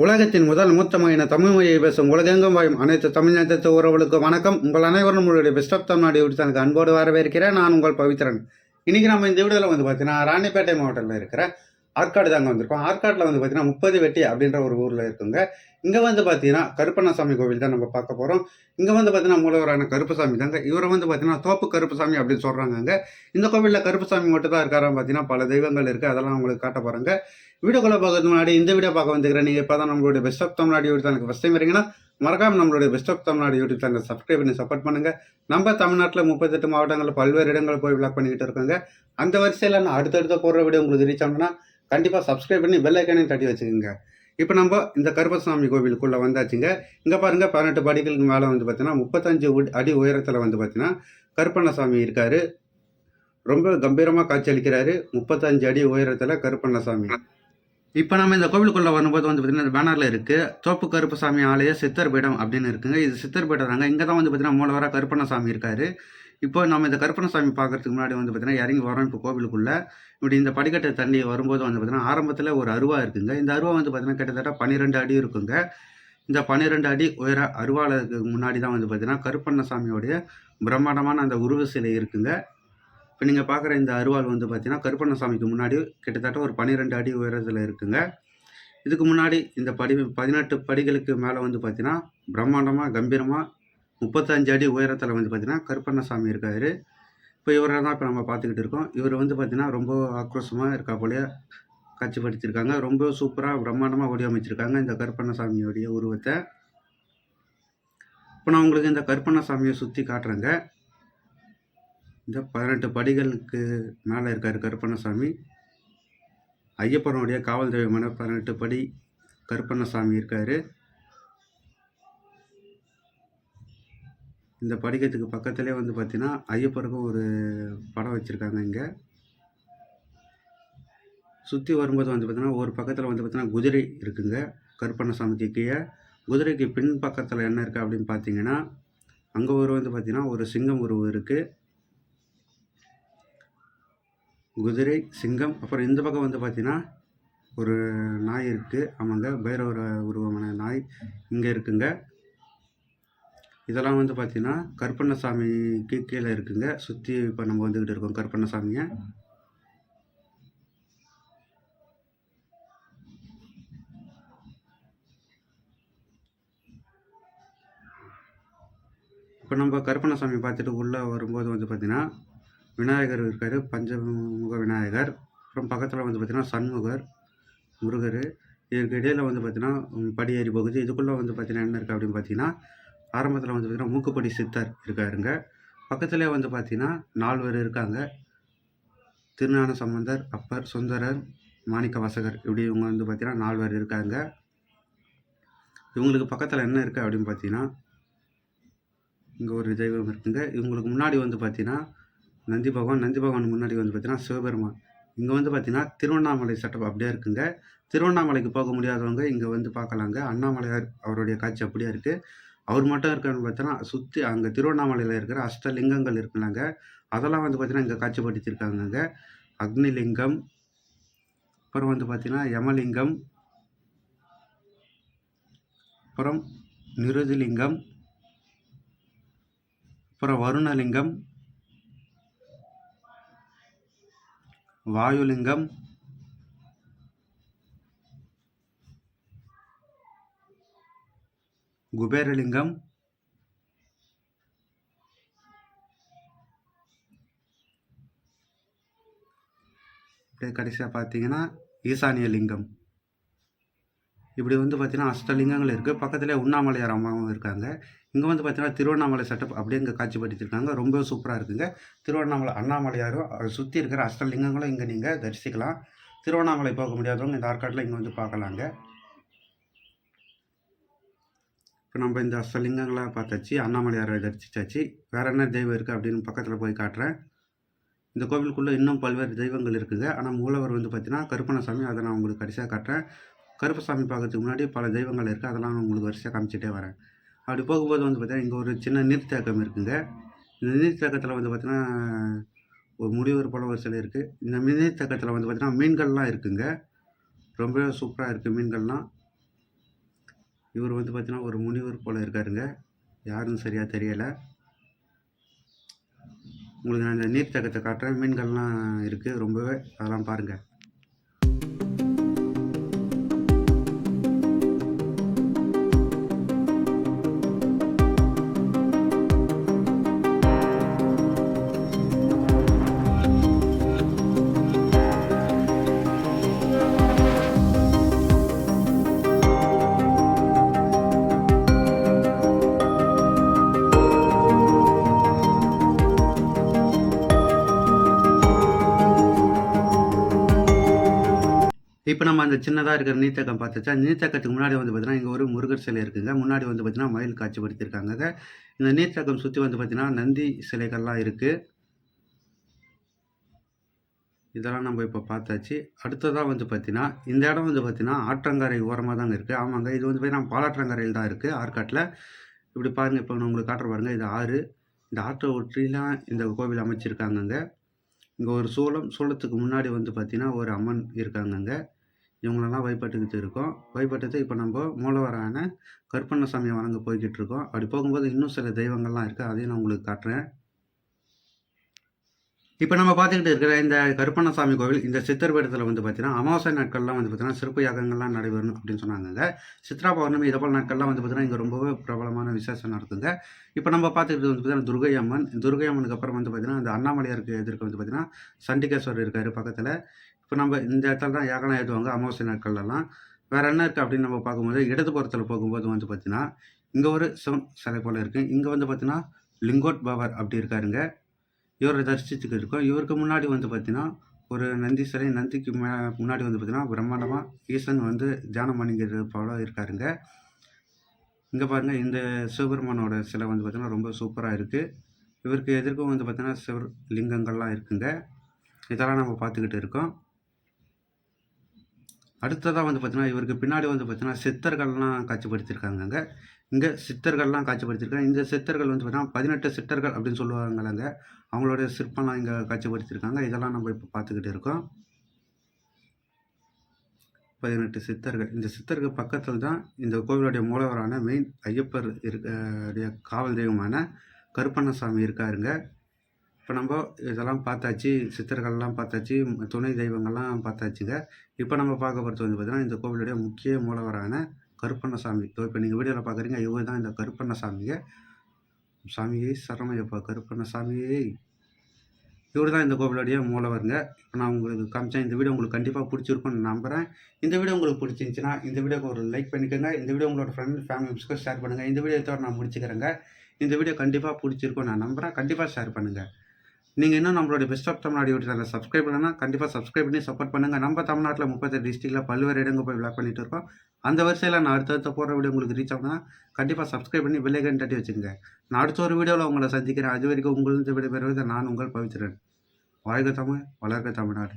உலகத்தின் முதல் மூத்த மொழியின தமிழ் மொழியை பேசும் உலகெங்கும் வாயும் அனைத்து தமிழ்நாட்டு உறவுகளுக்கு வணக்கம். உங்கள் அனைவரும் உங்களுடைய பெஸ்ட் ஆஃப் தமிழ்நாடு யூடியூப் எனக்கு அன்போடு வரவேற்கிறேன். நான் உங்கள் பவித்ரன். இன்றைக்கி நம்ம இந்த வீடியோவில் வந்து பார்த்தீங்கன்னா ராணிப்பேட்டை மாவட்டத்தில் இருக்கிற ஆற்காடு தாங்க வந்திருக்கோம். ஆற்காட்டில் வந்து பார்த்தீங்கன்னா முப்பது வெட்டி அப்படின்ற ஒரு ஊரில் இருக்குங்க. இங்கே வந்து பார்த்தீங்கன்னா கருப்பண்ணசாமி கோவில் தான் நம்ம பார்க்க போகிறோம் இங்கே வந்து பார்த்தீங்கன்னா மூலவரான கருப்பசாமி தாங்க. இவரை வந்து பார்த்தீங்கன்னா தோப்பு கருப்பசாமி அப்படின்னு சொல்கிறாங்க இந்த கோவிலில் கருப்பசாமி மட்டும் தான் இருக்காரான்னு பார்த்தீங்கன்னா பல தெய்வங்கள் இருக்குது அதெல்லாம் உங்களுக்கு காட்ட போகிறாங்க வீடியோக்குள்ளே பார்க்கறது முன்னாடி இந்த வீடியோ பார்க்க வந்துக்கிறேன் நீங்கள் இப்போ தான் நம்மளுடைய பெஸ்ட் ஆஃப் தமிழ்நாடு யூடியூப் சேனலுக்கு ஃபஸ்ட் டைம் வரீங்கன்னா மறக்காமல் நம்மளுடைய பெஸ்ட் ஆஃப் தமிழ்நாடு யூடியூப் சேனலை சப்ஸ்கிரைப் பண்ணி சப்போர்ட் பண்ணுங்கள் நம்ம தமிழ்நாட்டில் முப்பத்தெட்டு மாவட்டங்களில் பல்வேறு இடங்கள் போய் விளாக் பண்ணிக்கிட்டு இருக்காங்க. அந்த வரிசையில் நான் அடுத்தடுத்த போடுற வீடியோ உங்களுக்கு ரீச் ஆகணும்னா கண்டிப்பாக சப்ஸ்கிரைப் பண்ணி பெல் ஐக்கானையும் தட்டி வச்சுக்கோங்க. இப்போ நம்ம இந்த கருப்பசாமி கோவிலுக்குள்ளே வந்தாச்சுங்க. இங்கே பாருங்கள் பதினெட்டு படிகளுக்கு மேலே வந்து பார்த்தீங்கன்னா முப்பத்தஞ்சு அடி உயரத்தில் வந்து பார்த்தீங்கன்னா கருப்பண்ணசாமி இருக்கார். ரொம்ப கம்பீரமாக காட்சியளிக்கிறாரு முப்பத்தஞ்சு அடி உயரத்தில் கருப்பண்ணசாமி. இப்போ நம்ம இந்த கோவிலுக்குள்ளே வரும்போது வந்து பார்த்தீங்கன்னா இந்த பேனரில் இருக்குது தோப்பு கருப்பசாமி ஆலய சித்தர் பீடம் அப்படின்னு இருக்குங்க. இது சித்தர் பீடம் தாங்க. இங்கே தான் வந்து பார்த்தீங்கன்னா மூலவராக கருப்பண்ணசாமி இருக்கார். இப்போ நம்ம இந்த கருப்பண்ணசாமி பார்க்கறதுக்கு முன்னாடி வந்து பார்த்தீங்கன்னா இறங்கி வரோம் இப்போ கோவிலுக்குள்ளே. இப்படி இந்த படிக்கட்டை தண்ணி வரும்போது வந்து பார்த்தீங்கன்னா ஆரம்பத்தில் ஒரு அருவா இருக்குங்க. இந்த அருவா வந்து பார்த்தீங்கன்னா கிட்டத்தட்ட பன்னிரெண்டு அடி இருக்குங்க. இந்த பன்னிரெண்டு அடி உயர அருவாளுக்கு முன்னாடி தான் வந்து பார்த்தீங்கன்னா கருப்பண்ணசாமியோடைய பிரம்மாண்டமான அந்த உருவ சிலை இருக்குங்க. இப்போ நீங்கள் பார்க்குற இந்த அருவாள் வந்து பார்த்தீங்கன்னா கருப்பண்ணசாமிக்கு முன்னாடி கிட்டத்தட்ட ஒரு பன்னிரெண்டு அடி உயரத்தில் இருக்குங்க. இதுக்கு முன்னாடி இந்த படி பதினெட்டு படிகளுக்கு மேலே வந்து பார்த்தீங்கன்னா பிரம்மாண்டமாக கம்பீரமாக முப்பத்தஞ்சு அடி உயரத்தில் வந்து பார்த்தீங்கன்னா கருப்பண்ணசாமி இருக்கார். இப்போ இவரை தான் இப்போ நம்ம பார்த்துக்கிட்டு இருக்கோம். இவர் வந்து பார்த்திங்கன்னா ரொம்ப ஆக்ரோஷமாக இருக்கா போலயே காட்சிப்படுத்தியிருக்காங்க. ரொம்ப சூப்பராக பிரம்மாண்டமாக வடிவமைச்சிருக்காங்க இந்த கருப்பண்ணசாமியோடைய உருவத்தை. இப்போ நான் உங்களுக்கு இந்த கருப்பண்ணசாமியை சுற்றி காட்டுறேங்க. இந்த பதினெட்டு படிகளுக்கு மேலே இருக்கார் கருப்பண்ணசாமி. ஐயப்பனுடைய காவல் தெய்வமான பதினெட்டு படி கருப்பண்ணசாமி இருக்கார். இந்த படிக்கட்டுக்கு பக்கத்துலேயே வந்து பார்த்தீங்கன்னா ஐயப்பருக்கும் ஒரு படம் வச்சுருக்காங்க இங்கே. சுற்றி வரும்போது வந்து பார்த்தீங்கன்னா ஒரு பக்கத்தில் வந்து பார்த்தீங்கன்னா குதிரை இருக்குங்க. கருப்பண்ணசாமிக்கு கீழே குதிரைக்கு பின் பக்கத்தில் என்ன இருக்குது அப்படின்னு பார்த்தீங்கன்னா அங்கே ஒரு வந்து பார்த்தீங்கன்னா ஒரு சிங்கம் உருவம் இருக்குது குதிரை சிங்கம் அப்புறம் இந்த பக்கம் வந்து பார்த்தீங்கன்னா ஒரு நாய் இருக்குது ஆமாங்க பைரவர உருவமான நாய் இங்கே இருக்குங்க. இதெல்லாம் வந்து பார்த்திங்கன்னா கருப்பண்ணசாமிக்கு கீழே இருக்குங்க. சுற்றி இப்போ நம்ம வந்துக்கிட்டு இருக்கோம் கருப்பண்ணசாமியை. இப்போ நம்ம கருப்பண்ணசாமி பார்த்துட்டு உள்ளே வரும்போது வந்து பார்த்திங்கன்னா விநாயகர் இருக்கார் பஞ்சமுக விநாயகர். அப்புறம் பக்கத்தில் வந்து பார்த்திங்கன்னா சண்முகர் முருகர். இதுக்கு இடையில் வந்து பார்த்திங்கன்னா படியேறி பகுதி. இதுக்குள்ளே வந்து பார்த்தீங்கன்னா என்ன இருக்குது அப்படின்னு பார்த்தீங்கன்னா ஆரம்பத்தில் வந்து பார்த்தீங்கன்னா மூக்குப்படி சித்தர் இருக்காருங்க. பக்கத்திலே வந்து பார்த்தீங்கன்னா நால்வர் இருக்காங்க. திருஞான சம்பந்தர் அப்பர் சுந்தரர் மாணிக்க வாசகர் இப்படி இவங்க வந்து பார்த்திங்கன்னா நால்வர் இருக்காங்க. இவங்களுக்கு பக்கத்தில் என்ன இருக்குது அப்படின்னு பார்த்தீங்கன்னா இங்கே ஒரு தெய்வம் இருக்குங்க. இவங்களுக்கு முன்னாடி வந்து பார்த்தீங்கன்னா நந்தி பகவான் நந்தி பகவான் முன்னாடி வந்து பார்த்தீங்கன்னா சிவபெருமான். இங்கே வந்து பார்த்தீங்கன்னா திருவண்ணாமலை செட்டப் அப்படியே இருக்குங்க. திருவண்ணாமலைக்கு போக முடியாதவங்க இங்கே வந்து பார்க்கலாங்க அண்ணாமலையார் அவருடைய காட்சி அப்படியே இருக்குது அவர் மட்டும் இருக்காருன்னு பார்த்தோன்னா சுற்றி அங்கே திருவண்ணாமலையில் இருக்கிற அஷ்டலிங்கங்கள் இருக்குனாங்க அதெல்லாம் வந்து பார்த்தீங்கன்னா இங்கே காட்சிப்படுத்தியிருக்காங்கங்க. அக்னிலிங்கம் அப்புறம் வந்து பார்த்தீங்கன்னா யமலிங்கம் அப்புறம் நிருதிலிங்கம் அப்புறம் வருணலிங்கம் வாயுலிங்கம் குபேரலிங்கம். கடைசியாக பார்த்தீங்கன்னா ஈசானிய லிங்கம் இப்படி வந்து பார்த்திங்கன்னா அஷ்டலிங்கங்கள் இருக்குது பக்கத்துலேயே உண்ணாமலையார் அம்மாவும் இருக்காங்க. இங்கே வந்து பார்த்திங்கன்னா திருவண்ணாமலை செட்டப் அப்படியே இங்கே காட்சிப்படுத்தியிருக்காங்க. ரொம்ப சூப்பராக இருக்குங்க. திருவண்ணாமலை அண்ணாமலையாரும் அதை சுற்றி இருக்கிற அஷ்டலிங்கங்களும் இங்கே நீங்கள் தரிசிக்கலாம். திருவண்ணாமலை போக முடியாதவங்க இந்த ஆற்காட்டில் இங்கே வந்து பார்க்கலாங்க. இப்போ நம்ம இந்த அஷ்டலிங்கங்களை பார்த்தாச்சு அண்ணாமலையாரை தரிசித்தாச்சு வேற என்ன தெய்வம் இருக்குது அப்படின்னு பக்கத்தில் போய் காட்டுறேன். இந்த கோவிலுக்குள்ளே இன்னும் பல்வேறு தெய்வங்கள் இருக்குது. ஆனால் மூலவர் வந்து பார்த்தீங்கன்னா கருப்பணசாமி அதை நான் உங்களுக்கு கடைசியாக காட்டுறேன். கருப்பசாமி பார்க்கறதுக்கு முன்னாடி பல தெய்வங்கள் இருக்குது அதெல்லாம் நான் உங்களுக்கு வரிசையாக காமிச்சிட்டே வரேன். அப்படி போகும்போது வந்து பார்த்தீங்கன்னா இங்கே ஒரு சின்ன நீர்த்தேக்கம் இருக்குங்க. இந்த நீர்த்தேக்கத்தில் வந்து பார்த்தீங்கன்னா ஒரு முடிவர் போல ஒரு சிலை இருக்குது இந்த நீர்த்தேக்கத்தில் வந்து பார்த்தீங்கன்னா மீன்கள்லாம் இருக்குங்க. ரொம்பவே சூப்பராக இருக்குது மீன்கள்லாம். இவர் வந்து பார்த்தீங்கன்னா ஒரு முனிவர் போல் இருக்காருங்க. யாருன்னு சரியாக தெரியலை. உங்களுக்கு நான் இந்த நீர்த்தேக்கத்தை காட்டுறேன். மீன்கள்லாம் இருக்குது ரொம்பவே அதெல்லாம் பாருங்கள் இப்போ நம்ம அந்த சின்னதாக இருக்கிற நீர்த்தக்கம் பார்த்துச்சா நீர்த்தேக்கத்துக்கு முன்னாடி வந்து பார்த்தீங்கன்னா இங்கே ஒரு முருகர் சிலை இருக்குங்க. முன்னாடி வந்து பார்த்தீங்கன்னா மயில் காட்சிப்படுத்தியிருக்காங்க. இந்த நீர்த்தேக்கம் சுற்றி வந்து பார்த்தீங்கன்னா நந்தி சிலைகள்லாம் இருக்குது இதெல்லாம் நம்ம இப்போ பார்த்தாச்சு. அடுத்ததாக வந்து பார்த்தீங்கன்னா இந்த இடம் வந்து பார்த்தீங்கன்னா ஆற்றங்கரை ஓரமாக தாங்க இருக்குது ஆமாங்க இது வந்து பார்த்தீங்கன்னா பாலாற்றங்கரையில் தான் இருக்குது ஆற்காட்டில். இப்படி பாருங்கள் இப்போ நான் உங்களுக்கு காட்டுற பாருங்கள் இது ஆறு. இந்த ஆற்றை ஒற்றிலாம் இந்த கோவில் அமைச்சிருக்காங்கங்க. இங்கே ஒரு சூளம் சூளத்துக்கு முன்னாடி வந்து பார்த்திங்கன்னா ஒரு அம்மன் இருக்காங்கங்க. இவங்களெல்லாம் வழிபட்டுக்கிட்டு இருக்கோம். வழிபட்டது இப்போ நம்ம மூலவரான கருப்பண்ணசாமியை வணங்க போய்கிட்டு இருக்கோம். அப்படி போகும்போது இன்னும் சில தெய்வங்கள்லாம் இருக்குது அதையும் நான் உங்களுக்கு காட்டுறேன். இப்போ நம்ம பார்த்துக்கிட்டு இருக்கிற இந்த கருப்பண்ணசாமி கோவில் இந்த சித்தர் பீடத்தில் வந்து பார்த்தீங்கன்னா அமாவாசை நாட்கள்லாம் வந்து பார்த்தீங்கன்னா சிறப்பு யாகங்கள்லாம் நடைபெறும் அப்படின்னு சொன்னாங்க சித்ரா பௌர்ணமி இது போல் நாட்கள்லாம் வந்து பார்த்தீங்கன்னா இங்கே ரொம்பவே பிரபலமான விசேஷம் நடக்குங்க. இப்போ நம்ம பார்த்துக்கிட்டு வந்து பார்த்தீங்கன்னா துர்கை அம்மன் துர்கை அம்மனுக்கு அப்புறம் வந்து பார்த்தீங்கன்னா அந்த அண்ணாமலையாருக்கு எதிர்க்க வந்து பார்த்தீங்கன்னா சண்டிகேஸ்வரர் இருக்கார் பக்கத்தில். இப்போ நம்ம இந்த இடத்துல தான் யாகனம் ஏற்றுவாங்க அமாவாசை நாட்கள்லாம் வேறு என்ன இருக்குது அப்படின்னு நம்ம பார்க்கும்போது இடதுபுறத்தில் போகும்போது வந்து பார்த்தீங்கன்னா இங்கே ஒரு சிவன் சிலை போல் இருக்குது இங்கே வந்து பார்த்தீங்கன்னா லிங்கோட் பவர் அப்படி இருக்காருங்க. இவரை தரிசிச்சுட்டு இருக்கோம். இவருக்கு முன்னாடி வந்து பார்த்தீங்கன்னா ஒரு நந்தி சிலை நந்திக்கு மே முன்னாடி வந்து பார்த்தீங்கன்னா பிரம்மாண்டமாக ஈசன் வந்து தியானம் பண்ணிக்கிறது போல இருக்காருங்க. இங்கே பாருங்கள் இந்த சிவபெருமானோட சிலை வந்து பார்த்திங்கன்னா ரொம்ப சூப்பராக இருக்குது இவருக்கு எதிர்க்கும் வந்து பார்த்திங்கன்னா சிவர் லிங்கங்கள்லாம் இருக்குங்க. இதெல்லாம் நம்ம பார்த்துக்கிட்டு இருக்கோம். அடுத்ததாக வந்து பார்த்தீங்கன்னா இவருக்கு பின்னாடி வந்து பார்த்திங்கன்னா சித்தர்கள்லாம் காட்சிப்படுத்தியிருக்காங்கங்க. இங்கே சித்தர்கள்லாம் காட்சிப்படுத்தியிருக்காங்க. இந்த சித்தர்கள் வந்து பார்த்திங்கன்னா பதினெட்டு சித்தர்கள் அப்படின்னு சொல்லுவாங்கல்லங்க. அவங்களுடைய சிற்பம்லாம் இங்கே காட்சிப்படுத்தியிருக்காங்க. இதெல்லாம் நம்ம இப்போ பார்த்துக்கிட்டு இருக்கோம். பதினெட்டு சித்தர்கள். இந்த சித்தர்கள் பக்கத்தில் தான் இந்த கோவிலுடைய மூலவரான மெயின் ஐயப்பர் இருக்க காவல் தெய்வமான கருப்பண்ணசாமி இருக்காருங்க. இப்போ நம்ம இதெல்லாம் பார்த்தாச்சு சித்தர்கள்லாம் பார்த்தாச்சு துணை தெய்வங்கள்லாம் பார்த்தாச்சுங்க. இப்போ நம்ம பார்க்க போகிறது வந்து பார்த்தீங்கன்னா இந்த கோவிலுடைய முக்கிய மூலவரான கருப்பண்ணசாமி. இப்போ நீங்கள் வீடியோவில் பார்க்குறீங்க இவர் தான் இந்த கருப்பண்ணசாமிங்க. சாமியே சரமையப்பா கருப்பண்ணசாமியே. இவர் தான் இந்த கோவிலுடைய மூலவருங்க. இப்போ நான் உங்களுக்கு காமிச்சேன் இந்த வீடியோ உங்களுக்கு கண்டிப்பாக பிடிச்சிருக்கும்னு நம்புகிறேன் இந்த வீடியோ உங்களுக்கு பிடிச்சிருந்துச்சின்னா இந்த வீடியோக்கு ஒரு லைக் பண்ணிக்கோங்க. இந்த வீடியோ உங்களோட ஃப்ரெண்ட் ஃபேமிலி மெம்பர்ஸ்க்கு ஷேர் பண்ணுங்கள் இந்த வீடியோ தவிர நான் முடிச்சுக்கிறேங்க. இந்த வீடியோ கண்டிப்பாக பிடிச்சிருக்கும் நான் நம்புகிறேன் கண்டிப்பாக ஷேர் பண்ணுங்கள் நீங்கள் இன்னும் நம்மளோட best of Tamil Nadu YouTube channel subscribe பண்ணனா கண்டிப்பாக சப்ஸ்கிரைப் பண்ணி சப்போர்ட் பண்ணுங்கள் நம்ம தமிழ்நாட்டில் முப்பத்தெட்டு டிஸ்ட்ரிக்டில் பல்வேறு இடங்கள் போய் விளாக் பண்ணிட்டு இருக்கோம். அந்த வரிசையில் நான் அடுத்தடுத்த போகிற வீடியோ உங்களுக்கு ரீச் ஆகுனா கண்டிப்பாக சப்ஸ்கிரைப் பண்ணி பெல்லைக்கன் தட்டி வச்சுக்கோங்க. நான் அடுத்த ஒரு வீடியோவில் உங்களை சந்திக்கிறேன். அது வரைக்கும் உங்களுக்கு விடைபெறுவது நான் உங்கள் பவித்திரன் வாழ்க தமிழ் வளர்க்க தமிழ்நாடு.